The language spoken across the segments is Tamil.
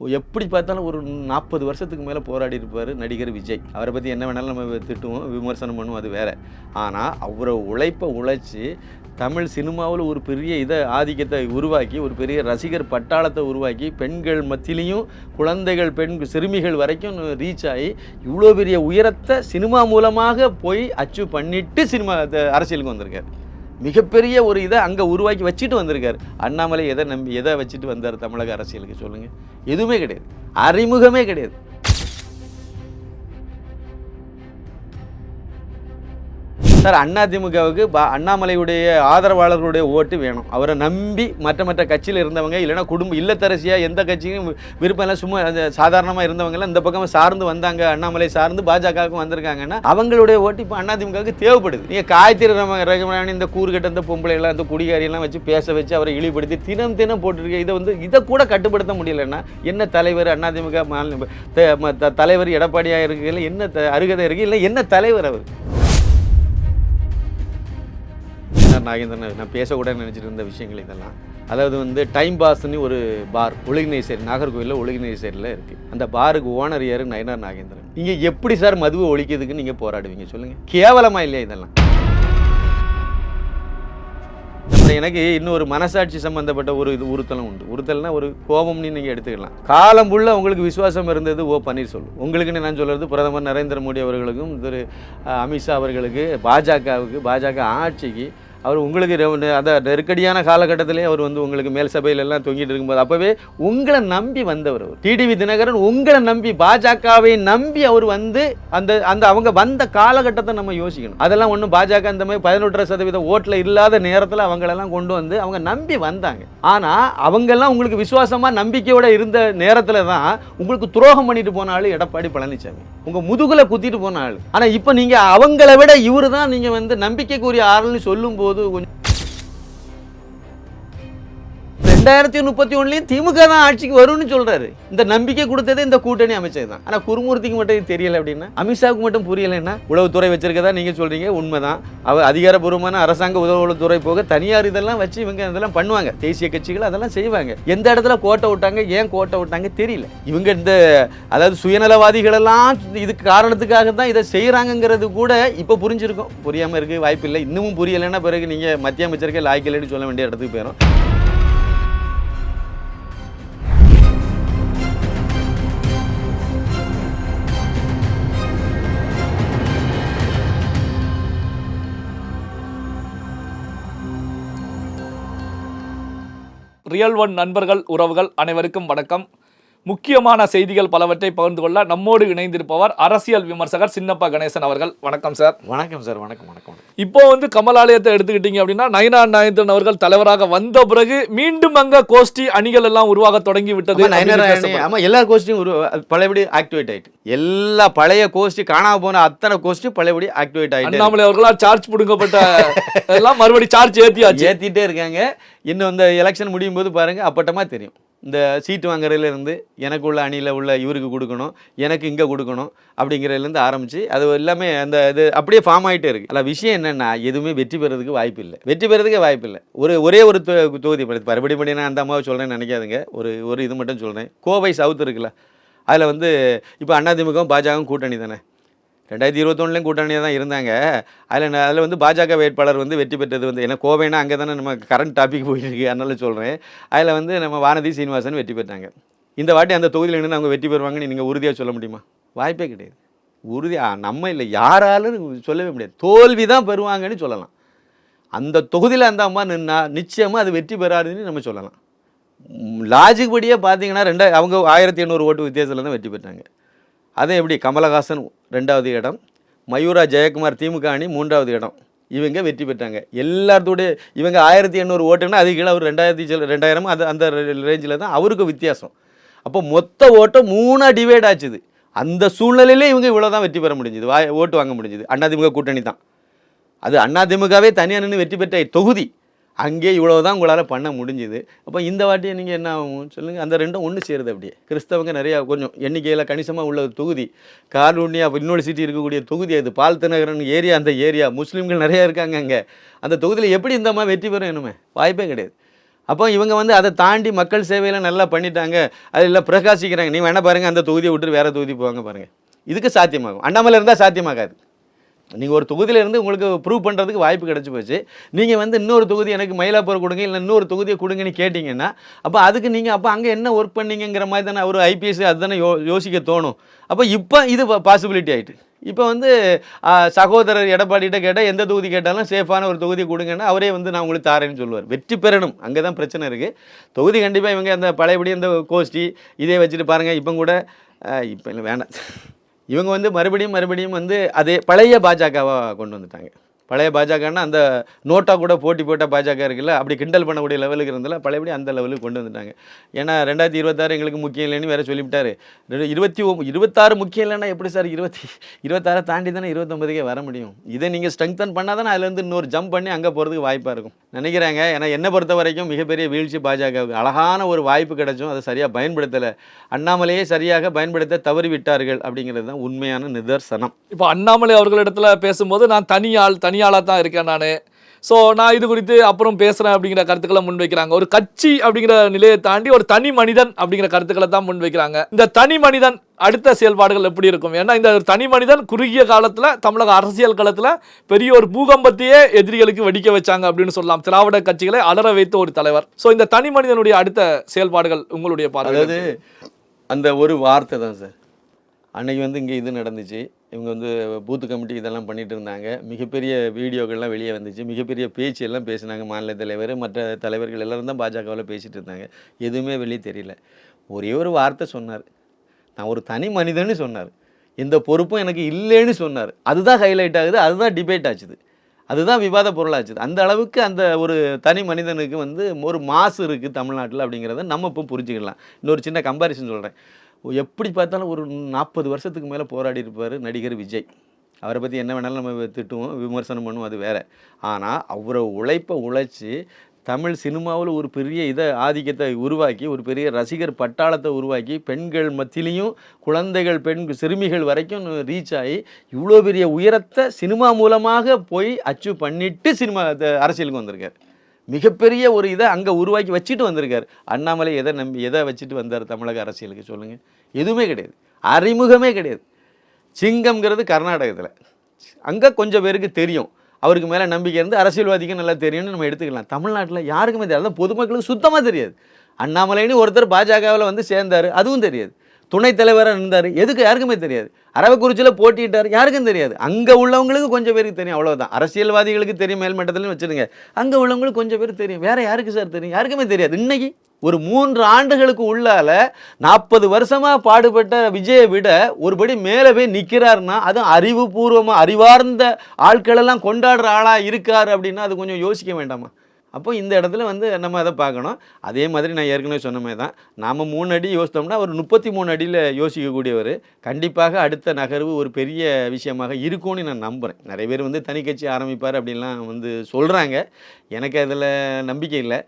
எப்படி பார்த்தாலும் ஒரு நாற்பது வருஷத்துக்கு மேலே போராடி இருப்பார் நடிகர் விஜய். அவரை பற்றி என்ன வேணாலும் நம்ம திட்டுவோம் விமர்சனம் பண்ணுவோம் அது வேறு. ஆனால் அவரை உழைப்பை உழைச்சி தமிழ் சினிமாவில் ஒரு பெரிய இதை ஆதிக்கத்தை உருவாக்கி ஒரு பெரிய ரசிகர் பட்டாளத்தை உருவாக்கி பெண்கள் மத்தியிலையும் குழந்தைகள் பெண் சிறுமிகள் வரைக்கும் ரீச் ஆகி இவ்வளோ பெரிய உயரத்தை சினிமா மூலமாக போய் அச்சீவ் பண்ணிட்டு சினிமா அரசியலுக்கு வந்திருக்காரு. மிகப்பெரிய ஒரு இதை அங்கே உருவாக்கி வச்சுட்டு வந்திருக்காரு. அண்ணாமலை எதை நம்பி எதை வச்சுட்டு வந்தார் தமிழக அரசியலுக்கு சொல்லுங்கள் எதுவுமே கிடையாது. அறிமுகமே கிடையாது. சார் அதிமுகவுக்கு பா அண்ணாமலையுடைய ஆதரவாளர்களுடைய ஓட்டு வேணும். அவரை நம்பி மற்ற மற்ற கட்சியில் இருந்தவங்க இல்லைன்னா குடும்ப இல்லத்தரசியாக எந்த கட்சியும் விருப்பம் எல்லாம் சும்மா சாதாரணமாக இருந்தவங்கலாம் இந்த பக்கம் சார்ந்து வந்தாங்க அண்ணாமலை சார்ந்து பாஜகவுக்கும் வந்திருக்காங்கன்னா அவங்களுடைய ஓட்டு இப்போ அதிமுகவுக்கு தேவைப்படுது. நீங்கள் காய்த்திரி ரகமான இந்த கூறுகட்ட இந்த பொம்பளை எல்லாம் இந்த குடிகாரியெல்லாம் வச்சு பேச வச்சு அவரை இழிவுபடுத்தி தினம் தினம் போட்டிருக்க. இதை வந்து இதை கூட கட்டுப்படுத்த முடியலன்னா என்ன தலைவர் அதிமுக மாநில ம- த- தலைவர் எடப்பாடியாக இருக்கையில் என்ன த- அருகதை இருக்கு இல்லை என்ன தலைவர் அவர்? என்ன நாகேந்திரன் நான் பேசக்கூடாதுன்னு நினச்சிட்டு இருந்த விஷயங்கள் இதெல்லாம். அதாவது வந்து டைம் பாஸ்ன்னு ஒரு பார் ஒழுங்கினேசேரி நாகர்கோவிலில் ஒழுங்கினேசேரியில் இருக்குது அந்த பாருக்கு ஓனர் யார்? நயனார் நாகேந்திரன். நீங்கள் எப்படி சார் மதுவை ஒழிக்கிறதுக்கு நீங்கள் போராடுவீங்க? சொல்லுங்கள் கேவலமாக இல்லையா இதெல்லாம்? அப்புறம் எனக்கு இன்னொரு மனசாட்சி சம்பந்தப்பட்ட ஒரு இது உறுத்தலும் உண்டு. உறுத்தல்னா ஒரு கோபம்னு நீங்கள் எடுத்துக்கலாம். காலம் ஃபுல்லாக உங்களுக்கு விசுவாசம் இருந்தது ஓ பன்னீர்செல்வம். உங்களுக்குன்னு நான் சொல்கிறது பிரதமர் நரேந்திர மோடி அவர்களுக்கும் திரு அமித்ஷா அவர்களுக்கு பாஜகவுக்கு பாஜக ஆட்சிக்கு அவர் உங்களுக்கு ரெ- அந்த நெருக்கடியான காலகட்டத்திலே அவர் வந்து உங்களுக்கு மேல் சபையில எல்லாம் தொங்கிட்டு இருக்கும்போது அப்பவே உங்களை நம்பி வந்தவர் டிடிவி தினகரன் உங்களை நம்பி பாஜகவை நம்பி அவர் வந்து அந்த அந்த அவங்க வந்த காலகட்டத்தை நம்ம யோசிக்கணும். அதெல்லாம் ஒன்றும் பாஜக இந்த மாதிரி பதினொன்றரை சதவீத ஓட்டில் இல்லாத நேரத்தில் அவங்களெல்லாம் கொண்டு வந்து அவங்க நம்பி வந்தாங்க. ஆனால் அவங்கெல்லாம் உங்களுக்கு விசுவாசமாக நம்பிக்கையோட இருந்த நேரத்தில் தான் உங்களுக்கு துரோகம் பண்ணிட்டு போனாலும் எடப்பாடி பழனிசாமி உங்கள் முதுகில் குத்திட்டு போனாலும் ஆனால் இப்போ நீங்கள் அவங்கள விட இவரு தான் நீங்கள் வந்து நம்பிக்கைக்குரிய ஆள்னு சொல்லும்போது கொஞ்சம் ரெண்டாயிரத்தி முப்பத்தி ஒன்றுலையும் திமுக தான் ஆட்சிக்கு வரும்னு சொல்றாரு. இந்த நம்பிக்கை கொடுத்ததே இந்த கூட்டணி அமைச்சர் தான். ஆனால் குருமூர்த்திக்கு மட்டும் தெரியல அப்படின்னா அமித்ஷாவுக்கு மட்டும் புரியலைன்னா உளவுத்துறை வச்சிருக்கதா நீங்க சொல்றீங்க? உண்மைதான். அவர் அதிகாரப்பூர்வமான அரசாங்க உதவுத்துறை போக தனியார் இதெல்லாம் வச்சு இவங்க இதெல்லாம் பண்ணுவாங்க. தேசிய கட்சிகள் அதெல்லாம் செய்வாங்க. எந்த இடத்துல கோட்டை விட்டாங்க ஏன் கோட்டை விட்டாங்க தெரியல. இவங்க இந்த அதாவது சுயநலவாதிகள் எல்லாம் இதுக்கு காரணத்துக்காக தான் இதை செய்கிறாங்கங்கிறது கூட இப்போ புரிஞ்சிருக்கும். புரியாமல் இருக்கு வாய்ப்பு இல்லை இன்னமும் புரியலைன்னா பிறகு நீங்கள் மத்திய அமைச்சருக்கே லாய்க்கலைன்னு சொல்ல வேண்டிய இடத்துக்கு போயிடும் ரியல் ஒன் நண்பர்கள் உறவுகள் அனைவருக்கும் வணக்கம். முக்கியமான செய்திகள் பலவற்றை பகிர்ந்து கொள்ள நம்மோடு இணைந்திருப்பவர் அரசியல் விமர்சகர் சின்னப்பா கணேசன் அவர்கள். வணக்கம் சார். வணக்கம் சார். வணக்கம் வணக்கம். இப்போ வந்து கமலாலயத்தை எடுத்துக்கிட்டீங்க அப்படின்னா நயனா நாயந்திரன் அவர்கள் தலைவராக வந்த பிறகு மீண்டும் அங்க கோஷ்டி அணிகள் எல்லாம் உருவாக தொடங்கி விட்டது ஆமா, எல்லா கோஷ்டியும் பழையபடி ஆக்டிவேட் ஆயிட்டு. எல்லா பழைய கோஷ்டி காணாம போன அத்தனை கோஷ்டி பழையபடி ஆக்டிவேட் ஆயிட்டு. அண்ணாமலை அவர்களா சார்ஜ் புடுங்கப்பட்ட எல்லாம் மறுபடி சார்ஜ் ஏத்தியாச்சு. ஏத்திட்டே இருக்காங்க. இன்னும் இந்த எலெக்ஷன் முடியும் போது பாருங்க அப்பட்டமா தெரியும். இந்த சீட்டு வாங்குறதுலேருந்து எனக்கு உள்ள அணியில் உள்ள இவருக்கு கொடுக்கணும் எனக்கு இங்கே கொடுக்கணும் அப்படிங்கிறதுலேருந்து ஆரம்பித்து அது எல்லாமே அந்த இது அப்படியே ஃபார்ம் ஆகிட்டே இருக்குது அதில் விஷயம் என்னென்னா எதுவுமே வெற்றி பெறதுக்கு வாய்ப்பு இல்லை. வெற்றி பெறதுக்கே வாய்ப்பு இல்லை. ஒரு ஒரே ஒரு தொகுதி படி மறுபடி படி நான் அந்த அம்மாவை சொல்கிறேன்னு நினைக்காதுங்க. ஒரு ஒரு இது மட்டும் சொல்கிறேன் கோவை சவுத் இருக்குல்ல அதில் வந்து இப்போ அதிமுகவும் பாஜகவும் கூட்டணி தானே? ரெண்டாயிரத்தி இருபத்தொன்னுலேயும் கூட்டணியாக தான் இருந்தாங்க. அதில் அதில் வந்து பாஜக வேட்பாளர் வந்து வெற்றி பெற்றது வந்து ஏன்னா கோவைனா அங்கே தானே நம்ம கரண்ட் டாபிக் போயிட்டு இருக்கு அதனால சொல்கிறேன் அதில் வந்து நம்ம வானதி சீனிவாசன் வெற்றி பெற்றாங்க. இந்த வாட்டி அந்த தொகுதியில் நின்று அவங்க வெற்றி பெறுவாங்கன்னு நீங்கள் உறுதியாக சொல்ல முடியுமா? வாய்ப்பே கிடையாது. உறுதி நம்ம இல்லை யாராலும் சொல்லவே முடியாது. தோல்வி தான் பெறுவாங்கன்னு சொல்லலாம். அந்த தொகுதியில் அந்த அம்மா நின்னா நிச்சயமாக அது வெற்றி பெறாதுன்னு நம்ம சொல்லலாம். லாஜிக் படியே பார்த்தீங்கன்னா ரெண்டா அவங்க ஆயிரத்தி எண்ணூறு ஓட்டு வித்தியாசத்தில் தான் வெற்றி பெற்றாங்க. அதே எப்படி கமலஹாசன் ரெண்டாவது இடம் மயூரா ஜெயக்குமார் திமுக அணி மூன்றாவது இடம். இவங்க வெற்றி பெற்றாங்க. எல்லாத்தோடைய இவங்க ஆயிரத்தி எண்ணூறு ஓட்டுன்னா அது கீழே அவர் ரெண்டாயிரத்தி சில ரெண்டாயிரம் அது அந்த ரேஞ்சில் தான் அவருக்கு வித்தியாசம். அப்போ மொத்த ஓட்டம் மூணாக டிவைட் ஆச்சுது. அந்த சூழ்நிலையிலே இவங்க இவ்வளோ தான் வெற்றி பெற முடிஞ்சுது. வா ஓட்டு வாங்க முடிஞ்சுது. அதிமுக கூட்டணி தான். அது அதிமுகவே தனியாக நின்று வெற்றி பெற்ற தொகுதி. அங்கே இவ்வளோ தான் உங்களால் பண்ண முடிஞ்சுது. அப்போ இந்த வாட்டி நீங்கள் என்ன ஆகும்? சொல்லுங்கள் அந்த ரெண்டும் ஒன்று சேருது அப்படியே. கிறிஸ்தவங்க நிறையா கொஞ்சம் எண்ணிக்கையில் கணிசமாக உள்ள தொகுதி. ஒரு அப்போ இன்னொரு யூனிவர்சிட்டி இருக்கக்கூடிய தொகுதி அது. பால்தநகரன் ஏரியா அந்த ஏரியா. முஸ்லீம்கள் நிறையா இருக்காங்க அங்கே. அந்த தொகுதியில் எப்படி இந்த மாதிரி வெற்றி பெறும் என்னமே வாய்ப்பே கிடையாது. அப்போ இவங்க வந்து அதை தாண்டி மக்கள் சேவையெல்லாம் நல்லா பண்ணிட்டாங்க. அது இல்லை பிரகாசிக்கிறாங்க. நீ வேணால் பாருங்கள் அந்த தொகுதியை விட்டு வேற தொகுதி போவாங்க பாருங்கள் இதுக்கு சாத்தியமாகும். அண்ணாமலை இருந்தால் சாத்தியமாகாது. நீங்கள் ஒரு தொகுதியிலேருந்து உங்களுக்கு ப்ரூவ் பண்ணுறதுக்கு வாய்ப்பு கிடச்சி போச்சு. நீங்கள் வந்து இன்னொரு தொகுதி எனக்கு மயிலாப்பூர் கொடுங்க இல்லை இன்னொரு தொகுதியை கொடுங்கன்னு கேட்டிங்கன்னா அப்போ அதுக்கு நீங்கள் அப்போ அங்கே என்ன ஒர்க் பண்ணீங்கங்கிற மாதிரி தானே ஒரு ஐபிஎஸ் அதுதானே யோ யோசிக்க தோணும். அப்போ இப்போ இது பாசிபிலிட்டி ஆயிட்டு. இப்போ வந்து சகோதரர் எடப்பாடிகிட்ட கேட்டால் எந்த தொகுதி கேட்டாலும் சேஃபான ஒரு தொகுதி கொடுங்கன்னா அவரே வந்து நான் உங்களுக்கு தாரேன்னு சொல்லுவார். வெற்றி பெறணும். அங்கே தான் பிரச்சனை இருக்குது தொகுதி கண்டிப்பாக இவங்க அந்த பழையபடி அந்த கோஷ்டி இதே வச்சுட்டு பாருங்கள் இப்போ கூட இப்போ இல்லை வேண்டாம் இவங்க வந்து மறுபடியும் மறுபடியும் வந்து அதே பழைய பாஜகவாக கொண்டு வந்துட்டாங்க. பழைய பாஜகன்னா அந்த நோட்டா கூட போட்டி போட்ட பாஜக இருக்குல்ல அப்படி கிண்டல் பண்ணக்கூடிய லெவலுக்கு இருந்தால பழையபடி அந்த லெவலுக்கு கொண்டு வந்துட்டாங்க. ஏன்னா ரெண்டாயிரத்தி இருபத்தாறு எங்களுக்கு முக்கியம் இல்லைன்னு வேற சொல்லிவிட்டாரு. இருபத்தி ஒ- இருபத்தாறு முக்கியம் இல்லைன்னா எப்படி சார் இருபத்தி இருபத்தாறை தாண்டி தானே இருபத்தொம்பதுக்கே வர முடியும்? இதை நீங்கள் ஸ்ட்ரெங்தன் பண்ணால் தானே அதுலேருந்து இன்னொரு ஜம்ப் பண்ணி அங்கே போகிறதுக்கு வாய்ப்பாக இருக்கும். நினைக்கிறாங்க. ஏன்னா என்னை பொறுத்த வரைக்கும் மிகப்பெரிய வீழ்ச்சி பாஜகவுக்கு. அழகான ஒரு வாய்ப்பு கிடைச்சும் அதை சரியாக பயன்படுத்தலை. அண்ணாமலையே சரியாக பயன்படுத்த தவறிவிட்டார்கள் அப்படிங்கிறது தான் உண்மையான நிதர்சனம். இப்போ அண்ணாமலை அவர்களிடத்தில் பேசும்போது நான் தனியாள் தனியாளாக தான் இருக்கேன் நான். ஸோ நான் இது குறித்து அப்புறம் பேசுகிறேன் அப்படிங்கிற கருத்துக்களை முன்வைக்கிறாங்க ஒரு கட்சி அப்படிங்கிற நிலையை தாண்டி ஒரு தனி மனிதன் அப்படிங்கிற கருத்துக்களை தான் முன்வைக்கிறாங்க இந்த தனி மனிதன் அடுத்த செயல்பாடுகள் எப்படி இருக்கும்? ஏன்னா இந்த ஒரு தனி மனிதன் குறுகிய காலத்தில் தமிழக அரசியல் களத்தில் பெரிய ஒரு பூகம்பத்தையே எதிரிகளுக்கு வெடிக்க வச்சாங்க அப்படின்னு சொல்லலாம். திராவிட கட்சிகளை அலற வைத்த ஒரு தலைவர். ஸோ இந்த தனி மனிதனுடைய அடுத்த செயல்பாடுகள் உங்களுடைய பார்வை அந்த ஒரு வார்த்தை தான் சார். அன்றைக்கி வந்து இங்கே இது நடந்துச்சு. இவங்க வந்து பூத்து கமிட்டி இதெல்லாம் பண்ணிட்டு இருந்தாங்க. மிகப்பெரிய வீடியோக்கள்லாம் வெளியே வந்துச்சு. மிகப்பெரிய பேச்சு எல்லாம் பேசினாங்க மாநில தலைவர். மற்ற தலைவர்கள் எல்லாரும் தான் பாஜகவில் பேசிகிட்டு இருந்தாங்க. எதுவுமே வெளியே தெரியல. ஒரே ஒரு வார்த்தை சொன்னார். நான் ஒரு தனி மனிதன்னு சொன்னார். எந்த பொறுப்பும் எனக்கு இல்லைன்னு சொன்னார். அதுதான் ஹைலைட் ஆகுது. அதுதான் டிபேட் ஆச்சுது. அதுதான் விவாத பொருளாச்சுது. அந்த அளவுக்கு அந்த ஒரு தனி மனிதனுக்கு வந்து ஒரு மாசு இருக்குது தமிழ்நாட்டில் அப்படிங்கிறத நம்ம இப்போ புரிஞ்சுக்கலாம். இன்னொரு சின்ன கம்பாரிசன் சொல்கிறேன் எப்படி பார்த்தாலும் ஒரு நாற்பது வருஷத்துக்கு மேலே போராடி இருப்பார் நடிகர் விஜய். அவரை பற்றி என்ன வேணாலும் நம்ம திட்டுவோம் விமர்சனம் பண்ணுவோம் அது வேறு. ஆனால் அவரை உழைப்பை உழைச்சி தமிழ் சினிமாவில் ஒரு பெரிய இதை ஆதிக்கத்தை உருவாக்கி ஒரு பெரிய ரசிகர் பட்டாளத்தை உருவாக்கி பெண்கள் மத்தியிலையும் குழந்தைகள் பெண் சிறுமிகள் வரைக்கும் ரீச் ஆகி இவ்வளோ பெரிய உயரத்தை சினிமா மூலமாக போய் அச்சீவ் பண்ணிட்டு சினிமா அரசியலுக்கு வந்திருக்கார். மிகப்பெரிய ஒரு இதை அங்கே உருவாக்கி வச்சுட்டு வந்திருக்கார். அண்ணாமலை எதை நம்பி எதை வச்சுட்டு வந்தார் தமிழக அரசியலுக்கு சொல்லுங்கள் எதுவுமே கிடையாது. அறிமுகமே கிடையாது. சிங்கம்ங்கிறது கர்நாடகத்தில். அங்கே கொஞ்சம் பேருக்கு தெரியும். அவருக்கு மேலே நம்பிக்கை இருந்து அரசியல்வாதிக்கு நல்லா தெரியும்னு நம்ம எடுத்துக்கலாம். தமிழ்நாட்டில் யாருக்குமே தெரியாது. அதான் பொதுமக்களுக்கு சுத்தமாக தெரியாது. அண்ணாமலைன்னு ஒருத்தர் பாஜகவில் வந்து சேர்ந்தார் அதுவும் தெரியாது. துணைத் தலைவராக இருந்தார். எதுக்கு? யாருக்குமே தெரியாது. அரவக்குறிச்சியில் போட்டிட்டார் யாருக்கும் தெரியாது. அங்கே உள்ளவங்களுக்கு கொஞ்சம் பேருக்கு தெரியும். அவ்வளோதான் அரசியல்வாதிகளுக்கு தெரியும் மேல்மட்டத்திலும் வச்சுருங்க. அங்கே உள்ளவங்களுக்கு கொஞ்சம் பேருக்கு தெரியும். வேற யாருக்கு சார் தெரியும்? யாருக்குமே தெரியாது. இன்றைக்கி ஒரு மூன்று ஆண்டுகளுக்கு உள்ளால நாற்பது வருஷமாக பாடுபட்ட விஜயை விட ஒருபடி மேலே போய் நிற்கிறாருன்னா அதுவும் அறிவுபூர்வமாக அறிவார்ந்த ஆட்களெல்லாம் கொண்டாடுற ஆளாக இருக்கார் அப்படின்னா அது கொஞ்சம் யோசிக்க வேண்டாமா? அப்போ இந்த இடத்துல வந்து நம்ம அதை பார்க்கணும். அதே மாதிரி நான் ஏற்கனவே சொன்ன மாதிரி தான். நாம் மூணு அடி யோசித்தோம்னா ஒரு முப்பத்தி மூணு அடியில் யோசிக்கக்கூடியவர் கண்டிப்பாக அடுத்த நகர்வு ஒரு பெரிய விஷயமாக இருக்கும்னு நான் நம்புகிறேன் நிறைய பேர் வந்து தனி கட்சி ஆரம்பிப்பார் அப்படின்லாம் வந்து சொல்கிறாங்க எனக்கு அதில் நம்பிக்கை இல்லை.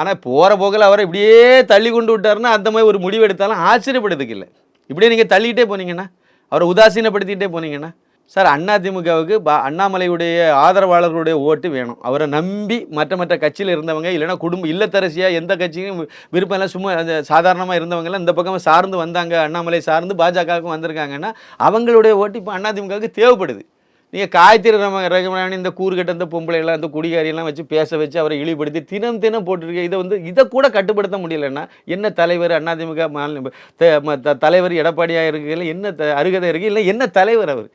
ஆனால் போகிற போக்கில் அவரை இப்படியே தள்ளி கொண்டு விட்டாருன்னா அந்த மாதிரி ஒரு முடிவு எடுத்தாலும் ஆச்சரியப்படுறதுக்கு இல்லை. இப்படியே நீங்கள் தள்ளிக்கிட்டே போனீங்கன்னா அவரை உதாசீனப்படுத்திக்கிட்டே போனீங்கன்னா சார் அதிமுகவுக்கு பா அண்ணாமலையுடைய ஆதரவாளர்களுடைய ஓட்டு வேணும். அவரை நம்பி மற்ற மற்ற கட்சியில் இருந்தவங்க இல்லைன்னா குடும்ப இல்லத்தரசியாக எந்த கட்சியும் விருப்பம் எல்லாம் சும்மா அந்த சாதாரணமாக இருந்தவங்கலாம் இந்த பக்கம் சார்ந்து வந்தாங்க அண்ணாமலை சார்ந்து பாஜகவுக்கும் வந்திருக்காங்கன்னா அவங்களுடைய ஓட்டு இப்போ அதிமுகவுக்கு தேவைப்படுது. நீங்கள் காய்த்திரி ரம ரகமான இந்த கூறுகட்ட இந்த பொம்பளையெல்லாம் இந்த குடிகாரியெல்லாம் வச்சு பேச வச்சு அவரை இழிவுபடுத்தி தினம் தினம் போட்டிருக்க இதை வந்து இதை கூட கட்டுப்படுத்த முடியலன்னா என்ன தலைவர் அதிமுக மாநில ம- த- தலைவர் எடப்பாடியாக இருக்கையில் என்ன த அருகதை இருக்குது இல்லை என்ன தலைவர் அவர்?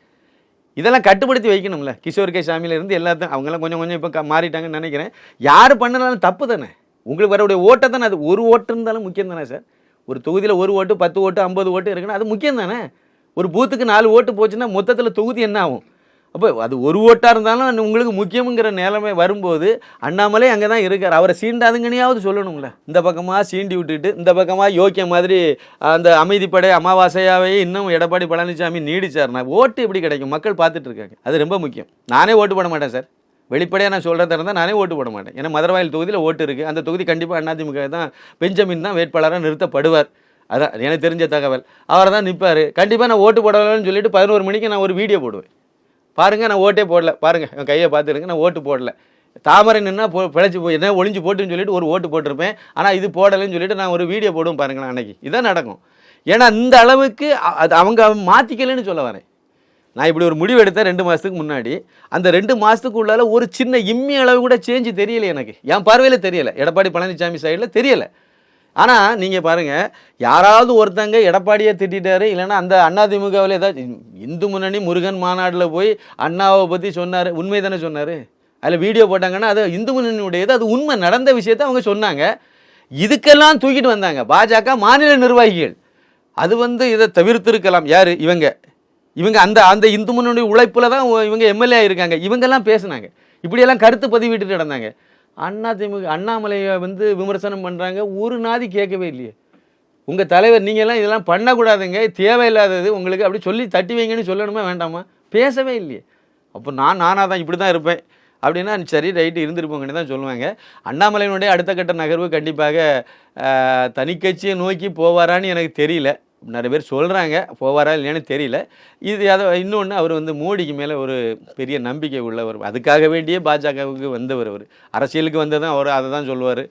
இதெல்லாம் கட்டுப்படுத்தி வைக்கணும்ல. கிஷோர் கே சாமியிலேருந்து எல்லாத்தையும் அவங்கெல்லாம் கொஞ்சம் கொஞ்சம் இப்போ மாறிட்டாங்கன்னு நினைக்கிறேன். யார் பண்ணனாலும் தப்பு தானே. உங்களுக்கு வரக்கூடிய ஓட்டை தானே. அது ஒரு ஓட்டு இருந்தாலும் முக்கியம் தானே சார். ஒரு தொகுதியில் ஒரு ஓட்டு பத்து ஓட்டு ஐம்பது ஓட்டு இருக்குன்னா அது முக்கியம் தானே. ஒரு பூத்துக்கு நாலு ஓட்டு போச்சுன்னா மொத்தத்தில் தொகுதி என்ன ஆகும்? அப்போ அது ஒரு ஓட்டாக இருந்தாலும் உங்களுக்கு முக்கியமுங்கிற நிலைமை வரும்போது அண்ணாமலை அங்கே தான் இருக்கார். அவரை சீண்டாதுங்கனியாவது சொல்லணுங்களே இந்த பக்கமாக சீண்டி விட்டுட்டு இந்த பக்கமாக யோக்கிய மாதிரி அந்த அமைதிப்படை அமாவாசையாவே இன்னும் எடப்பாடி பழனிசாமி நீடிச்சார்னா ஓட்டு எப்படி கிடைக்கும்? மக்கள் பார்த்துட்டு இருக்காங்க. அது ரொம்ப முக்கியம். நானே ஓட்டு போட மாட்டேன் சார். வெளிப்படையாக நான் சொல்கிறதா இருந்தால் நானே ஓட்டு போட மாட்டேன். ஏன்னா மதுரவாயில் தொகுதியில் ஓட்டு இருக்குது அந்த தொகுதி கண்டிப்பாக அதிமுக தான் பெஞ்சமின் தான் வேட்பாளராக நிறுத்தப்படுவார். அதான் எனக்கு தெரிஞ்ச தகவல். அவர் தான் நிற்பார் கண்டிப்பாக நான் ஓட்டு போடலன்னு சொல்லிட்டு பதினோரு மணிக்கு நான் ஒரு வீடியோ போடுவேன். பாருங்க நான் ஓட்டே போடல. பாருங்க என் கையை பார்த்துருங்க நான் ஓட்டு போடல. தாமரை நின்னா போ பிழைச்சி போய் என்ன ஒளிஞ்சு போட்டுன்னு சொல்லிட்டு ஒரு ஓட்டு போட்டிருப்பேன். ஆனால் இது போடலைன்னு சொல்லிட்டு நான் ஒரு வீடியோ போடுவேன் பாருங்களேன் அன்னைக்கு. இதான் நடக்கும். ஏன்னா இந்த அளவுக்கு அது அவங்க மாற்றிக்கலைன்னு சொல்ல வரேன். நான் இப்படி ஒரு முடிவு எடுத்தேன் ரெண்டு மாதத்துக்கு முன்னாடி. அந்த ரெண்டு மாதத்துக்கு உள்ளால ஒரு சின்ன இம்மி அளவு கூட சேஞ்சு தெரியல எனக்கு. என் பார்வையில் தெரியலை. எடப்பாடி பழனிசாமி சைடில் தெரியலை. ஆனால் நீங்கள் பாருங்கள் யாராவது ஒருத்தங்க எடப்பாடியை திட்டாரு இல்லைன்னா அந்த அதிமுகவில் ஏதாவது இந்து முன்னணி முருகன் மாநாட்டில் போய் அண்ணாவை பற்றி சொன்னார் உண்மை தானே சொன்னார்? அதில் வீடியோ போட்டாங்கன்னா அது இந்து முன்னணியுடையது அது உண்மை நடந்த விஷயத்தை அவங்க சொன்னாங்க. இதுக்கெல்லாம் தூக்கிட்டு வந்தாங்க. பாஜக மாநில நிர்வாகிகள். அது வந்து இதை தவிர்த்திருக்கலாம். யார்? இவங்க. இவங்க அந்த அந்த இந்து முன்னணி உழைப்பில் தான் இவங்க எம்எல்ஏ இருக்காங்க இவங்கெல்லாம் பேசுனாங்க. இப்படியெல்லாம் கருத்து பதிவிட்டு நடந்தாங்க. அண்ணா திமுக அண்ணாமலையை வந்து விமர்சனம் பண்ணுறாங்க ஒரு நாதி கேட்கவே இல்லையே. உங்கள் தலைவர் நீங்கள்லாம் இதெல்லாம் பண்ணக்கூடாதுங்க. தேவையில்லாதது உங்களுக்கு அப்படி சொல்லி தட்டி வைங்கன்னு சொல்லணுமா வேண்டாமா? பேசவே இல்லையே. அப்போ நான் நானாக தான் இப்படி தான் இருப்பேன். அப்படின்னா சரி ரைட்டு இருந்திருப்போங்கன்னு தான் சொல்லுவாங்க. அண்ணாமலையினுடைய அடுத்த கட்ட நகர்வு கண்டிப்பாக தனிக்கட்சியை நோக்கி போவாரான்னு எனக்கு தெரியல. நிறைய பேர் சொல்கிறாங்க போவாரா இல்லையான்னு தெரியல. இது அதை இன்னொன்று அவர் வந்து மோடிக்கு மேலே ஒரு பெரிய நம்பிக்கை உள்ளவர். அதுக்காக வேண்டியே பாஜகவுக்கு வந்தவர் அவர். அரசியலுக்கு வந்ததும் அவர் அதை தான் சொல்லுவார்.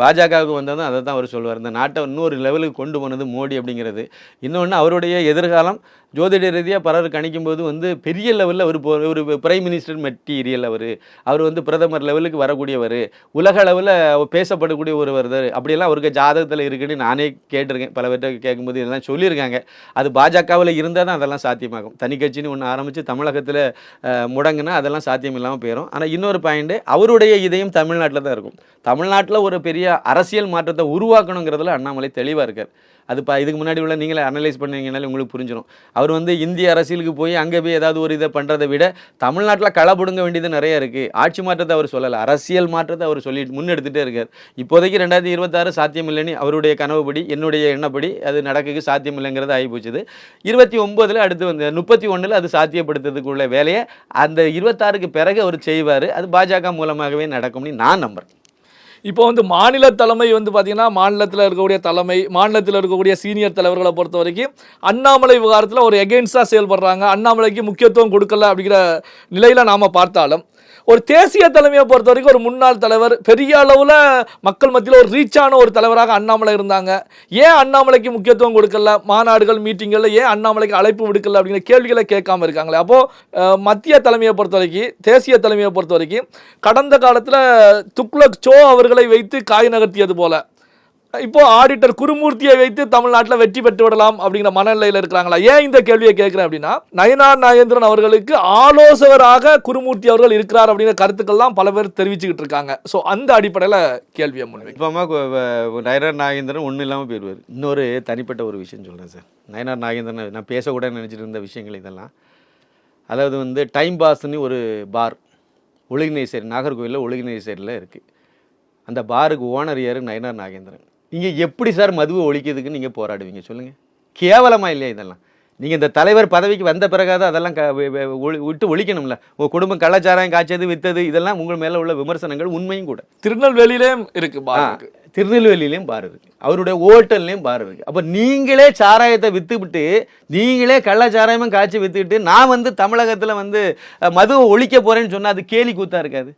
பாஜகவுக்கு வந்ததும் அதை தான் அவர் சொல்லுவார். இந்த நாட்டை இன்னொரு லெவலுக்கு கொண்டு போனது மோடி அப்படிங்கிறது. இன்னொன்று அவருடைய எதிர்காலம் ஜோதிட ரீதியாக பலர் கணிக்கும் போது வந்து பெரிய லெவலில் அவர் போ ஒரு பிரைம் மினிஸ்டர் மெட்டீரியல் அவர். அவர் வந்து பிரதமர் லெவலுக்கு வரக்கூடியவர். உலக அளவில் பேசப்படக்கூடிய ஒருவர் அப்படியெல்லாம் அவருக்கு ஜாதகத்தில் இருக்குன்னு நானே கேட்டிருக்கேன். பல கேட்கும்போது இதெல்லாம் சொல்லியிருக்காங்க. அது பாஜகவில் இருந்தால் தான் அதெல்லாம் சாத்தியமாகும். தனி கட்சின்னு ஒன்று ஆரம்பித்து தமிழகத்தில் முடங்குனா அதெல்லாம் சாத்தியம் இல்லாமல் போயிடும் ஆனால் இன்னொரு பாயிண்ட்டு அவருடைய இதயம் தமிழ்நாட்டில் தான் இருக்கும். தமிழ்நாட்டில் ஒரு பெரிய அரசியல் மாற்றத்தை உருவாக்கணுங்கிறதுல அண்ணாமலை தெளிவாக இருக்கார். அது இப்போ இதுக்கு முன்னாடி உள்ள நீங்களே அனலைஸ் பண்ணீங்கனாலே உங்களுக்கு புரிஞ்சிடும் அவர் வந்து இந்திய அரசியலுக்கு போய் அங்கே போய் ஏதாவது ஒரு இதை பண்ணுறதை விட தமிழ்நாட்டில் களை வேண்டியது நிறைய இருக்குது ஆட்சி மாற்றத்தை அவர் சொல்லலை. அரசியல் மாற்றத்தை அவர் சொல்லி முன்னெடுத்துகிட்டே இருக்கார். இப்போதைக்கு ரெண்டாயிரத்தி இருபத்தாறு சாத்தியம் இல்லைன்னு அவருடைய கனவுப்படி என்னுடைய எண்ணப்படி அது நடக்குக்கு சாத்தியம் இல்லைங்கிறது ஆகி போச்சுது இருபத்தி ஒம்போதில் அடுத்து வந்து முப்பத்தி ஒன்றில் அது சாத்தியப்படுத்துறதுக்குள்ள வேலையை அந்த இருபத்தாறுக்கு பிறகு அவர் செய்வார். அது பாஜக மூலமாகவே நடக்கும்னு நான் நம்புறேன். இப்போ வந்து மாநில தலைமை வந்து பார்த்திங்கன்னா மாநிலத்தில் இருக்கக்கூடிய தலைமை மாநிலத்தில் இருக்கக்கூடிய சீனியர் தலைவர்களை பொறுத்த வரைக்கும் அண்ணாமலை விவகாரத்தில் ஒரு எகெயின்ஸ்டாக செயல்படுறாங்க. அண்ணாமலைக்கு முக்கியத்துவம் கொடுக்கல அப்படிங்கிற நிலையில் நாம் பார்த்தாலும் ஒரு தேசிய தலைமையை பொறுத்த வரைக்கும் ஒரு முன்னாள் தலைவர் பெரிய அளவில் மக்கள் மத்தியில் ஒரு ரீச்சான ஒரு தலைவராக அண்ணாமலை இருந்தாங்க. ஏன் அண்ணாமலைக்கு முக்கியத்துவம் கொடுக்கல? மாநாடுகள் மீட்டிங்களில் ஏன் அண்ணாமலைக்கு அழைப்பு விடுக்கல அப்படிங்கிற கேள்விகளை கேட்காம இருக்காங்களே. அப்போது மத்திய தலைமையை பொறுத்த வரைக்கும் தேசிய தலைமையை பொறுத்த வரைக்கும் கடந்த காலத்தில் துக்ளக் சோ அவர்களை வைத்து காய் நகர்த்தியது போல. இப்போ ஆடிட்டர் குருமூர்த்தியை வைத்து தமிழ்நாட்டில் வெற்றி பெற்று விடலாம் அப்படிங்கிற மனநிலையில் இருக்கிறாங்களா? ஏன் இந்த கேள்வியை கேட்குறேன் அப்படின்னா நயனார் நாகேந்திரன் அவர்களுக்கு ஆலோசகராக குருமூர்த்தி அவர்கள் இருக்கிறார் அப்படிங்கிற கருத்துக்கள்லாம் பல பேர் தெரிவிச்சுக்கிட்டு இருக்காங்க. ஸோ அந்த அடிப்படையில் கேள்வியை முன்வை இப்போ நயனார் நாகேந்திரன் ஒன்றும் இல்லாமல் போயிடுவார் இன்னொரு தனிப்பட்ட ஒரு விஷயம் சொல்கிறேன் சார். நயனார் நாகேந்திரன் நான் பேசக்கூட நினச்சிட்டு இருந்த விஷயங்கள் இதெல்லாம். அதாவது வந்து டைம் பாஸ்ன்னு ஒரு பார். ஒழுங்கினேசேரி நாகர்கோவிலில் ஒழுங்கினேசேரியில் இருக்குது அந்த பாருக்கு ஓனர் யார்? நயனார் நாகேந்திரன். நீங்கள் எப்படி சார் மதுவை ஒழிக்கிறதுக்கு நீங்கள் போராடுவீங்க? சொல்லுங்கள் கேவலமாக இல்லையா இதெல்லாம்? நீங்கள் இந்த தலைவர் பதவிக்கு வந்த பிறகாவது அதெல்லாம் க விட்டு ஒழிக்கணும்ல. உங்கள் குடும்பம் கள்ளச்சாராயம் காய்ச்சது வித்தது இதெல்லாம் உங்கள் மேலே உள்ள விமர்சனங்கள் உண்மையும் கூட. திருநெல்வேலியிலேயும் இருக்கு பாருக்கு திருநெல்வேலியிலையும் பார் இருக்கு. அவருடைய ஹோட்டல்லையும் பார் இருக்கு. அப்போ நீங்களே சாராயத்தை வித்துவிட்டு நீங்களே கள்ளச்சாராயமும் காய்ச்சி வித்துக்கிட்டு நான் வந்து தமிழகத்தில் வந்து மதுவை ஒழிக்க போறேன்னு சொன்னா அது கேலி கூத்தா இருக்காது?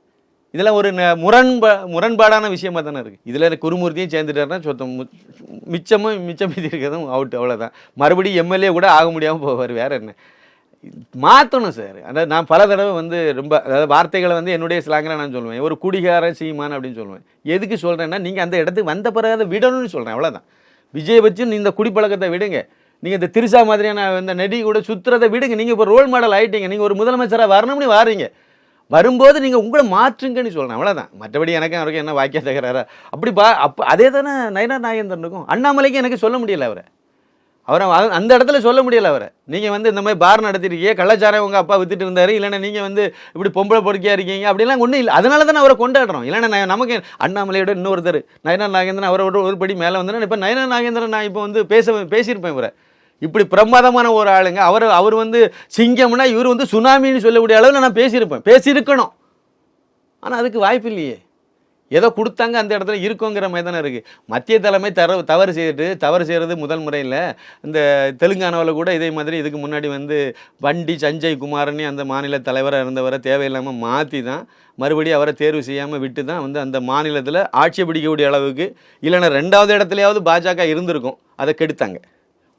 இதெல்லாம் ஒரு ந- முரண்பா முரண்பாடான விஷயமா தானே இருக்குது இதில் குருமூர்த்தியும் சேர்ந்துட்டாருன்னா சொத்தம் மிச்சமும் மிச்சம் மீதி இருக்கிறதும் அவுட் அவ்வளோதான் மறுபடியும் எம்எல்ஏ கூட ஆக முடியாமல் போவார். வேற என்ன? மாற்றணும் சார் அதாவது நான் பல தடவை வந்து ரொம்ப அதாவது வார்த்தைகளை வந்து என்னுடைய ஸ்லாங்கில் நான் சொல்லுவேன். ஒரு குடிகாரன் சீமான் அப்படின்னு சொல்லுவேன். எதுக்கு சொல்கிறேன்னா நீங்கள் அந்த இடத்துக்கு வந்த பிறகு அதை விடணும்னு சொல்கிறேன் அவ்வளோதான் விஜய் பச்சன் இந்த குடிப்பழக்கத்தை விடுங்க. நீங்கள் இந்த திருசா மாதிரியான இந்த நெடி கூட சுற்றுறதை விடுங்க. நீங்கள் இப்போ ரோல் மாடல் ஆகிட்டீங்க நீங்கள் ஒரு முதலமைச்சராக வரணும்னு வாரீங்க. வரும்போது நீங்கள் உங்களை மாற்றுங்கன்னு சொல்கிறேன் அவ்வளோதான் மற்றபடி எனக்கு அவருக்கு என்ன வாக்கிய தகராறா அப்படி பா அப்போ அதே தானே நயனார் நாகேந்திரனுக்கும் அண்ணாமலைக்கும் எனக்கு சொல்ல முடியலை அவரை. அவரை அந்த இடத்துல சொல்ல முடியலை அவரை. நீங்கள் வந்து இந்த மாதிரி பார் நடத்திருக்கீங்க கள்ளச்சாரம் உங்கள் அப்பா வித்துட்டு இருந்தார் இல்லைன்னா நீங்கள் வந்து இப்படி பொம்பளை பொறுக்கியாக இருக்கீங்க அப்படிலாம் ஒன்றும் இல்லை. அதனால தானே அவரை கொண்டாடுறோம். இல்லைன்னா நான் நமக்கு அண்ணாமலையோட இன்னொருத்தர் நயனார் நாகேந்திரன் அவரோட ஒரு படி மேலே வந்தேன்னா இப்போ நயனார் நாகேந்திரன் நான் இப்போ வந்து பேச பேசியிருப்பேன் இவரை. இப்படி பிரமாதமான ஒரு ஆளுங்க. அவர் அவர் வந்து சிங்கம்னா இவர் வந்து சுனாமின்னு சொல்லக்கூடிய அளவில் நான் பேசியிருப்பேன். பேசியிருக்கணும். ஆனால் அதுக்கு வாய்ப்பு இல்லையே. ஏதோ கொடுத்தாங்க அந்த இடத்துல இருக்கோங்கிற மாதிரி தானே இருக்குது மத்திய தலைமை தர தவறு செய்துட்டு தவறு செய்கிறது முதல் முறையில் இந்த தெலுங்கானாவில் கூட இதே மாதிரி இதுக்கு முன்னாடி வந்து வண்டி சஞ்சய் குமாரனே அந்த மாநில தலைவராக இருந்தவரை தேவையில்லாமல் மாற்றி தான் மறுபடியும் அவரை தேர்வு செய்யாமல் விட்டு தான் வந்து அந்த மாநிலத்தில் ஆட்சி பிடிக்கக்கூடிய அளவுக்கு இல்லைன்னா ரெண்டாவது இடத்துலையாவது பாஜக இருந்திருக்கும். அதை கெடுத்தாங்க.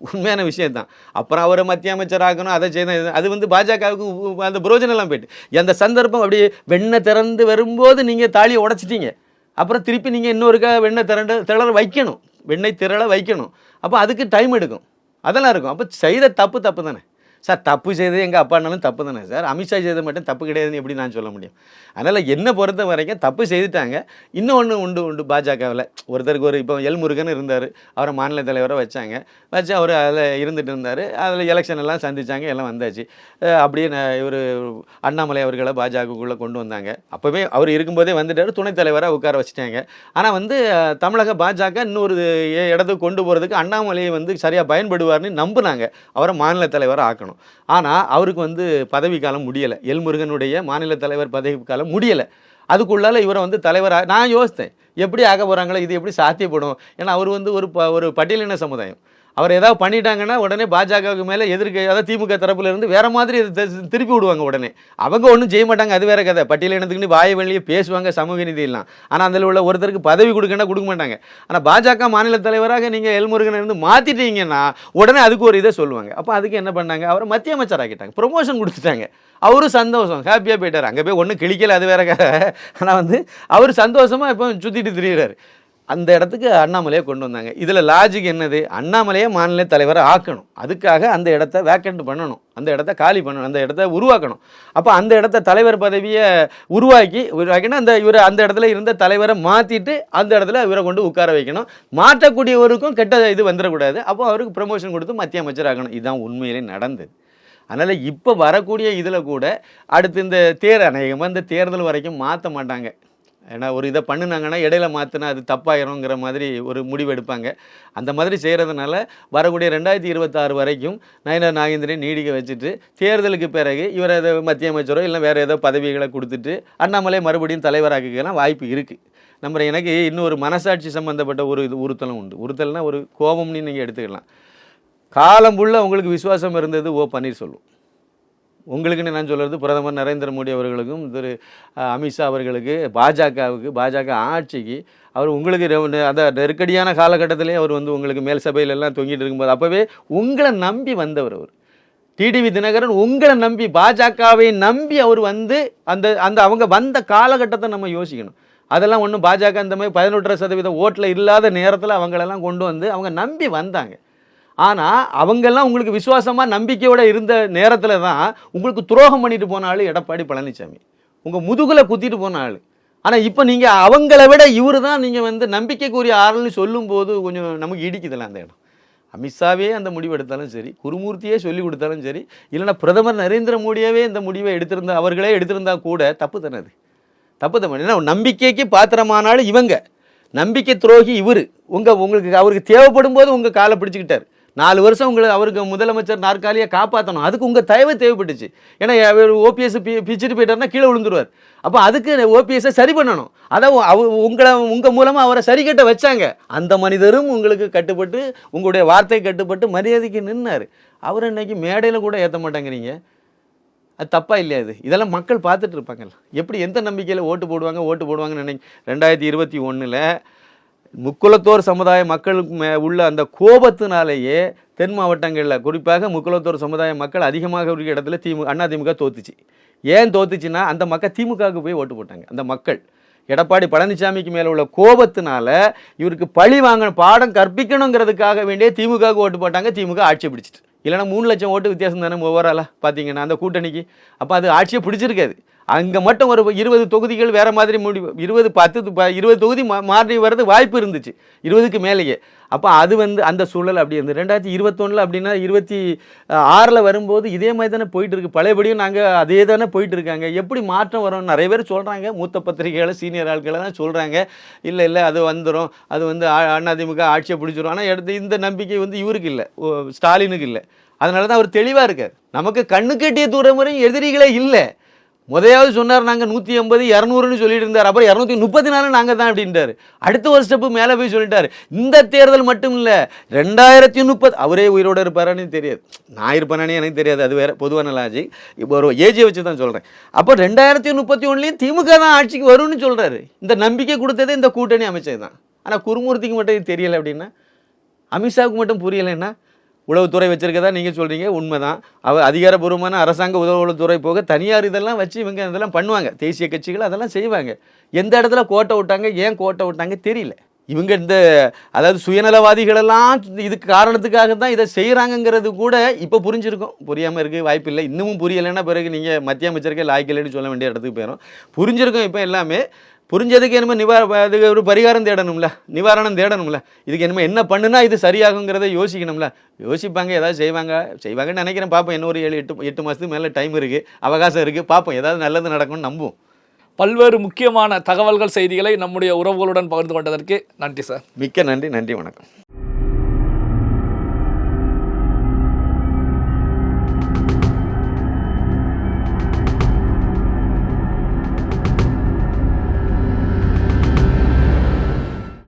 உண்மையான விஷயம் தான் அப்புறம் அவரை மத்திய அமைச்சர் அதை செய்யணும் அது வந்து பாஜகவுக்கு அந்த புரோஜனம்லாம் போயிட்டு. அந்த சந்தர்ப்பம் அப்படியே வெண்ணை திறந்து வரும்போது நீங்கள் தாலியை உடச்சிட்டீங்க. அப்புறம் திருப்பி நீங்கள் இன்னொருக்கா வெண்ணெய் திரண்டு திரள வைக்கணும். வெண்ணெய் திரள வைக்கணும். அப்போ அதுக்கு டைம் எடுக்கும். அதெல்லாம் இருக்கும். அப்போ செய்த தப்பு தப்பு தானே சார் தப்பு செய்தது எங்கள் அப்பானாலும் தப்பு தானே சார்? அமித்ஷா செய்தது மட்டும் தப்பு கிடையாதுன்னு எப்படி நான் சொல்ல முடியும்? அதனால் என்னை பொறுத்த வரைக்கும் தப்பு செய்துட்டாங்க. இன்னொன்று உண்டு உண்டு பாஜகவில். ஒருத்தருக்கு ஒரு இப்போ எல் முருகன் இருந்தார் அவரை மாநில தலைவராக வச்சாங்க. வச்சு அவர் அதில் இருந்துட்டு இருந்தார். அதில் எலெக்ஷன் எல்லாம் சந்திச்சாங்க எல்லாம் வந்தாச்சு. அப்படியே அப்படியே இவர் அண்ணாமலை அவர்களை பாஜகக்குள்ளே கொண்டு வந்தாங்க. அப்போவே அவர் இருக்கும்போதே வந்துட்டார் துணைத் தலைவராக உட்கார வச்சுட்டாங்க. ஆனால் வந்து தமிழக பாஜக இன்னொரு இடத்துக்கு கொண்டு போகிறதுக்கு அண்ணாமலையை வந்து சரியாக பயன்படுவார்னு நம்புனாங்க. அவரை மாநில தலைவராக ஆக்கணும். ஆனால் அவருக்கு வந்து பதவிக்காலம் முடியலை. எல்முருகனுடைய மாநில தலைவர் பதவி காலம் முடியலை. அதுக்குள்ளால இவரை வந்து தலைவராக நான் யோசித்தேன். எப்படி ஆக போகிறாங்களோ இது எப்படி சாத்தியப்படும்? ஏன்னா அவர் வந்து ஒரு ப ஒரு பட்டியலின சமுதாயம். அவர் ஏதாவது பண்ணிட்டாங்கன்னா உடனே பாஜகவுக்கு மேலே எதிர்க்க அதாவது திமுக தரப்புல இருந்து வேற மாதிரி திருப்பி விடுவாங்க உடனே. அவங்க ஒன்றும் செய்ய மாட்டாங்க அது வேற கதை. பட்டியலினத்துக்குன்னு வாய வழியே பேசுவாங்க சமூக நீதி ஆனால் அதில் உள்ள ஒருத்தருக்கு பதவி கொடுக்கணும் கொடுக்க மாட்டாங்க. ஆனால் பாஜக மாநில தலைவராக நீங்கள் எல்முருகனை இருந்து மாற்றிட்டீங்கன்னா உடனே அதுக்கு ஒரு இதை சொல்லுவாங்க. அப்போ அதுக்கு என்ன பண்ணாங்க? அவரை மத்திய அமைச்சர் ஆக்கிட்டாங்க ப்ரொமோஷன் கொடுத்துட்டாங்க. அவரும் சந்தோஷம் ஹாப்பியாக போயிட்டார். அங்கே போய் ஒன்றும் கிழிக்கல அது வேற கதை. ஆனால் வந்து அவர் சந்தோஷமாக இப்போ சுற்றிட்டு திரியிறாரு. அந்த இடத்துக்கு அண்ணாமலையை கொண்டு வந்தாங்க. இதில் லாஜிக் என்னது? அண்ணாமலையை மாநில தலைவரை ஆக்கணும். அதுக்காக அந்த இடத்த வேக்கண்ட் பண்ணணும். அந்த இடத்த காலி பண்ணணும். அந்த இடத்த உருவாக்கணும். அப்போ அந்த இடத்த தலைவர் பதவியை உருவாக்கி உருவாக்கினா அந்த இவர் அந்த இடத்துல இருந்த தலைவரை மாற்றிட்டு அந்த இடத்துல இவரை கொண்டு உட்கார வைக்கணும். மாற்றக்கூடியவருக்கும் கெட்ட இது வந்துடக்கூடாது. அப்போ அவருக்கு ப்ரமோஷன் கொடுத்து மத்திய அமைச்சர் ஆகணும். இதுதான் உண்மையிலே நடந்தது. அதனால் இப்போ வரக்கூடிய இதில் கூட அடுத்து இந்த தேர் அநேகமாக இந்த தேர்தல் வரைக்கும் மாற்ற மாட்டாங்க. ஏன்னா ஒரு இதை பண்ணுனாங்கன்னா இடையில மாற்றினா அது தப்பாயிருங்கிற மாதிரி ஒரு முடிவு எடுப்பாங்க. அந்த மாதிரி செய்கிறதுனால வரக்கூடிய ரெண்டாயிரத்தி இருபத்தாறு வரைக்கும் நயனா நாகேந்திரன் நீடிக்க வச்சுட்டு தேர்தலுக்கு பிறகு இவர் ஏதோ மத்திய அமைச்சரோ இல்லை வேறு ஏதோ பதவிகளை கொடுத்துட்டு அண்ணாமலை மறுபடியும் தலைவராக்கலாம் வாய்ப்பு இருக்குது நம்ம எனக்கு இன்னொரு மனசாட்சி சம்மந்தப்பட்ட ஒரு இது உறுத்தலும் உண்டு. உறுத்தல்னால் ஒரு கோபம்னு நீங்கள் எடுத்துக்கலாம். காலம் புள்ள உங்களுக்கு விசுவாசம் இருந்தது ஓ பன்னீர்செல்வம். உங்களுக்குன்னு நான் சொல்கிறது பிரதமர் நரேந்திர மோடி அவர்களுக்கும் திரு அமித்ஷா அவர்களுக்கு பாஜகவுக்கு பாஜக ஆட்சிக்கு அவர் உங்களுக்கு அந்த நெருக்கடியான காலகட்டத்திலே அவர் வந்து உங்களுக்கு மேல் சபையிலெல்லாம் தொங்கிட்டு இருக்கும்போது அப்போவே உங்களை நம்பி வந்தவர் அவர். டிடிவி தினகரன் உங்களை நம்பி பாஜகவை நம்பி அவர் வந்து அந்த அந்த அவங்க வந்த காலகட்டத்தை நம்ம யோசிக்கணும். அதெல்லாம் ஒன்றும் பாஜக இந்த மாதிரி பதினொன்றரை சதவீதம் ஓட்டில் இல்லாத நேரத்தில் அவங்களெல்லாம் கொண்டு வந்து அவங்க நம்பி வந்தாங்க. ஆனால் அவங்கெல்லாம் உங்களுக்கு விசுவாசமாக நம்பிக்கையோட இருந்த நேரத்தில் தான் உங்களுக்கு துரோகம் பண்ணிட்டு போன ஆள் எடப்பாடி பழனிசாமி உங்கள் முதுகில் குத்திட்டு போன ஆள். ஆனால் இப்போ நீங்கள் அவங்கள விட இவர் தான் நீங்கள் வந்து நம்பிக்கைக்குரிய ஆள்னு சொல்லும்போது கொஞ்சம் நமக்கு இடிக்குதுல்ல அந்த இடம். அமித்ஷாவே அந்த முடிவு எடுத்தாலும் சரி குருமூர்த்தியே சொல்லி கொடுத்தாலும் சரி இல்லைன்னா பிரதமர் நரேந்திர மோடியாவே இந்த முடிவை எடுத்திருந்தா அவர்களே எடுத்திருந்தா கூட தப்பு தானே அது? தப்பு தான்? ஏன்னா நம்பிக்கைக்கு பாத்திரமானாலும் இவங்க. நம்பிக்கை துரோகி இவர். உங்கள் உங்களுக்கு அவருக்கு தேவைப்படும் போது உங்கள் காலை பிடிச்சிக்கிட்டார். நாலு வருஷம் உங்களை அவருக்கு முதலமைச்சர் நாற்காலியை காப்பாற்றணும் அதுக்கு உங்கள் தயவு தேவைப்பட்டுச்சு. ஏன்னா ஓபிஎஸ் பி பிச்சுட்டு போயிட்டாருன்னா கீழே விழுந்துருவார். அப்போ அதுக்கு ஓபிஎஸ்ஸை சரி பண்ணணும். அதை அவ உங்களை உங்கள் மூலமாக அவரை சரி கட்ட வச்சாங்க. அந்த மனிதரும் உங்களுக்கு கட்டுப்பட்டு உங்களுடைய வார்த்தை கட்டுப்பட்டு மரியாதைக்கு நின்னார். அவர் இன்னைக்கு மேடையில் கூட ஏற்ற மாட்டேங்கிறீங்க. அது தப்பாக இல்லையா இது? இதெல்லாம் மக்கள் பார்த்துட்டு இருப்பாங்கல்ல. எப்படி எந்த நம்பிக்கையில் ஓட்டு போடுவாங்க ஓட்டு போடுவாங்கன்னு நினைக்க ரெண்டாயிரத்தி இருபத்தி ஒன்றில் முக்குலத்தோர் சமுதாய மக்களுக்கு மே உள்ள அந்த கோபத்தினாலேயே தென் மாவட்டங்களில் குறிப்பாக முக்குலத்தோர் சமுதாய மக்கள் அதிகமாக இருக்கிற இடத்துல திமுக அண்ணா திமுக தோத்துச்சு. ஏன் தோத்துச்சுன்னா அந்த மக்கள் திமுகவுக்கு போய் ஓட்டு போட்டாங்க. அந்த மக்கள். எடப்பாடி பழனிசாமிக்கு மேலே உள்ள கோபத்தினால இவருக்கு பழி வாங்கணும் பாடம் கற்பிக்கணுங்கிறதுக்காக வேண்டிய திமுகவுக்கு ஓட்டு போட்டாங்க. திமுக ஆட்சியை பிடிச்சிட்டு. இல்லைனா மூணு லட்சம் ஓட்டு வித்தியாசம் தானே ஓவராலாக பார்த்தீங்கன்னா அந்த கூட்டணிக்கு. அப்போ அது ஆட்சியை பிடிச்சிருக்காது. அங்கே மட்டும் ஒரு இருபது தொகுதிகள் வேறு மாதிரி முடிவு இருபது பத்து ப- இருபது தொகுதி மா மாறி வர்றது வாய்ப்பு இருந்துச்சு. இருபதுக்கு மேலேயே. அப்போ அது வந்து அந்த சூழல் அப்படி இருந்தது. ரெண்டாயிரத்தி இருபத்தொன்னில் அப்படின்னா இருபத்தி ஆறில் வரும்போது இதே மாதிரி தானே போயிட்டு இருக்கு. பழையபடியும் நாங்கள் அதே தானே போயிட்டு இருக்காங்க. எப்படி மாற்றம் வரும்? நிறைய பேர் சொல்கிறாங்க மூத்த பத்திரிகைகளை சீனியர் ஆட்களை தான் சொல்கிறாங்க இல்லை இல்லை அது வந்துடும் அது வந்து அ- அதிமுக ஆட்சியை பிடிச்சிரும். ஆனால் எடுத்து இந்த நம்பிக்கை வந்து இவருக்கு இல்லை. ஓ, ஸ்டாலினுக்கு இல்லை. அதனால தான் அவர் தெளிவாக இருக்கார். நமக்கு கண்ணு கட்டிய தூரம் வரையும் எதிரிகளே இல்லை. முதையாவது சொன்னார் நாங்கள் நூற்றி ஐம்பது இரநூறுன்னு சொல்லிட்டு இருந்தார். அப்புறம் இரநூத்தி முப்பத்தி நாலு நாங்கள் தான் அப்படின்ட்டாரு. அடுத்த ஒரு ஸ்டெப்பு மேலே போய் சொல்லிட்டார். இந்த தேர்தல் மட்டும் இல்லை ரெண்டாயிரத்தி முப்பது அவரே உயிரோடு இருப்பாரான்னு தெரியாது. நான் இருப்பானே எனக்கு தெரியாது. அது வேறு பொதுவான லாஜிக் இப்போ ஒரு ஏஜியை வச்சு தான் சொல்கிறேன் அப்போ ரெண்டாயிரத்தி முப்பத்தி ஒன்றுலேயும் திமுக தான் ஆட்சிக்கு வரும்னு சொல்கிறாரு இந்த நம்பிக்கை கொடுத்ததே இந்த கூட்டணி அமைச்சர் தான். ஆனால் குருமூர்த்திக்கு மட்டும் தெரியலை அப்படின்னா அமித்ஷாவுக்கு மட்டும் புரியலைன்னா உளவுத்துறை வச்சிருக்கதா நீங்கள் சொல்கிறீங்க உண்மைதான். அவ அதிகாரப்பூர்வமான அரசாங்க உதவுத்துறை போக தனியார் இதெல்லாம் வச்சு இவங்க இதெல்லாம் பண்ணுவாங்க. தேசிய கட்சிகள் அதெல்லாம் செய்வாங்க. எந்த இடத்துல கோட்டை விட்டாங்க ஏன் கோட்டை விட்டாங்க தெரியல. இவங்க இந்த அதாவது சுயநலவாதிகளெல்லாம் இதுக்கு காரணத்துக்காக தான் இதை செய்கிறாங்கங்கிறது கூட இப்போ புரிஞ்சிருக்கும். புரியாமல் இருக்க வாய்ப்பில்லை இன்னமும் புரியலைன்னா பிறகு நீங்கள் மத்திய அமைச்சருக்கே லாய்க்கலைன்னு சொல்ல வேண்டிய இடத்துக்கு போயிடும் புரிஞ்சிருக்கும் இப்போ எல்லாமே. புரிஞ்சதுக்கு என்னமோ நிவார அதுக்கு ஒரு பரிகாரம் தேடணும்ல நிவாரணம் தேடணும்ல. இதுக்கு என்னமோ என்ன பண்ணுனா இது சரியாகுங்கிறத யோசிக்கணும்ல. யோசிப்பாங்க ஏதாவது செய்வாங்க. செய்வாங்கன்னு நினைக்கிறேன் பார்ப்போம் இன்னும் ஒரு ஏழு எட்டு எட்டு மாதத்துக்கு மேலே டைம் இருக்குது அவகாசம் இருக்குது பார்ப்போம் ஏதாவது நல்லது நடக்கும்னு நம்புவோம். பல்வேறு முக்கியமான தகவல்கள் செய்திகளை நம்முடைய உறவுகளுடன் பகிர்ந்து கொண்டதற்கு நன்றி சார். மிக்க நன்றி. நன்றி வணக்கம்.